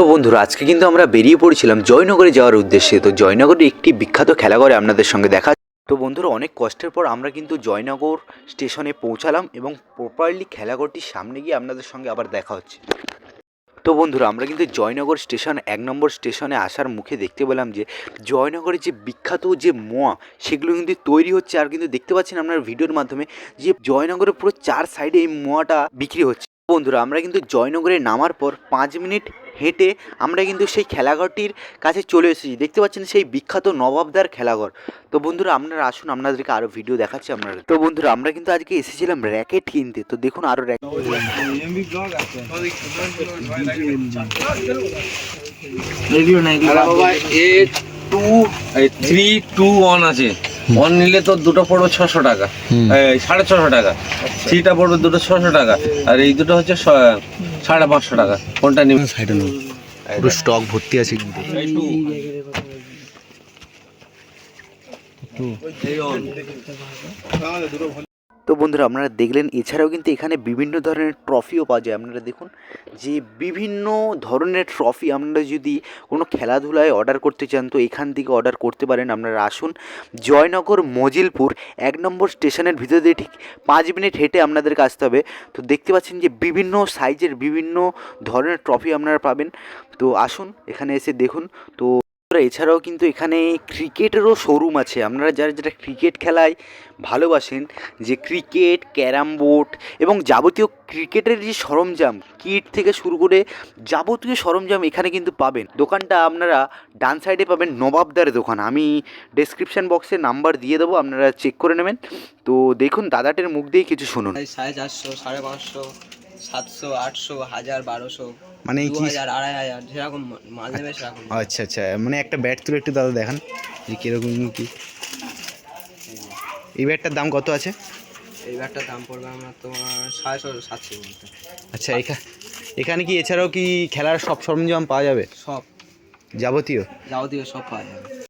তো বন্ধুরা, আজকে কিন্তু আমরা বেরিয়ে পড়েছিলাম জয়নগরে যাওয়ার উদ্দেশ্যে। তো জয়নগরে একটি বিখ্যাত খেলা করে আপনাদের সঙ্গে দেখা তো বন্ধুরা, অনেক কষ্টের পর আমরা কিন্তু জয়নগর স্টেশনে পৌঁছালাম এবং প্রপারলি খেলাঘরটির সামনে গিয়ে আপনাদের সঙ্গে আবার দেখা হচ্ছে। তো বন্ধুরা, আমরা কিন্তু জয়নগর স্টেশন এক নম্বর স্টেশনে আসার মুখে দেখতে পেলাম যে জয়নগরের যে বিখ্যাত যে মোয়া, সেগুলো কিন্তু তৈরি হচ্ছে। আর কিন্তু দেখতে পাচ্ছেন আপনার ভিডিওর মাধ্যমে যে জয়নগরের পুরো চার সাইডে এই মোয়াটা বিক্রি হচ্ছে। বন্ধুরা, আমরা কিন্তু জয়নগরে নামার পর পাঁচ মিনিট হেঁটে আমরা কিন্তু সেই খেলাঘরটির কাছে চলে এসেছি। দেখতে পাচ্ছেন সেই বিখ্যাত নবাবদার খেলাঘর। তো বন্ধুরা আপনারা আসুন আপনাদেরকে আরও ভিডিও দেখাচ্ছি আপনারা তো বন্ধুরা আমরা কিন্তু আজকে এসেছিলাম র্যাকেট কিনতে। তো দেখুন আরও racket two three two one আছে। ওয়ান নিলে তো দুটো পড়বে ছশো টাকা। সাড়ে ছশো টাকা। থ্রিটা পড়বে দুটো ছশো টাকা। আর এই দুটো হচ্ছে সাড়ে পাঁচশো টাকা। কোনটা নিবে? সাইডে নেব। পুরো স্টক ভর্তি আছে কিন্তু। তো বন্ধুরা, আপনারা দেখলেন, এছাড়াও কিন্তু এখানে বিভিন্ন ধরনের ট্রফিও পাওয়া যায়। আপনারা দেখুন, যে বিভিন্ন ধরনের ট্রফি আপনারা যদি কোনো খেলাধুলায় অর্ডার করতে চান, তো এখান থেকে অর্ডার করতে পারেন। আপনারা আসুন, জয়নগর মজিলপুর, এক নম্বর স্টেশনের ভিতর দিয়ে ঠিক পাঁচ মিনিট হেঁটে আপনাদেরকে আসতে হবে। তো দেখতে পাচ্ছেন যে বিভিন্ন সাইজের বিভিন্ন ধরনের ট্রফি আপনারা পাবেন। তো আসুন, এখানে এসে দেখুন। তো এছাড়াও কিন্তু এখানে ক্রিকেটেরও শোরুম আছে। আপনারা যারা যারা ক্রিকেট খেলায় ভালোবাসেন, যে ক্রিকেট, ক্যারাম বোর্ড এবং যাবতীয় ক্রিকেটের যে সরঞ্জাম, কিট থেকে শুরু করে যাবতীয় সরঞ্জাম এখানে কিন্তু পাবেন। দোকানটা আপনারা ডান সাইডে পাবেন নবাবদারের দোকান। আমি ডেসক্রিপশন বক্সে নাম্বার দিয়ে দেবো, আপনারা চেক করে নেবেন। তো দেখুন, দাদাটের মুখ দিয়ে কিছু শুনুন। সাড়ে চারশো সাড়ে পাঁচশো। সাতশো আটশো হাজার বারোশো মানে দু হাজার আড়াই হাজার যেরকম মা- মাল নেবে সেরকম। আচ্ছা আচ্ছা মানে একটা ব্যাট তুলে একটু দাদা দেখান যে কীরকম কী। এই ব্যাটটার দাম কত আছে? এই ব্যাগটার দাম পড়বে আমার তোমার সাড়ে ছশো সাতশো আচ্ছা এখানে এখানে কি এছাড়াও কি খেলার সব সরঞ্জাম পাওয়া যাবে? সব। যাবতীয়? যাবতীয় সব পাওয়া যাবে।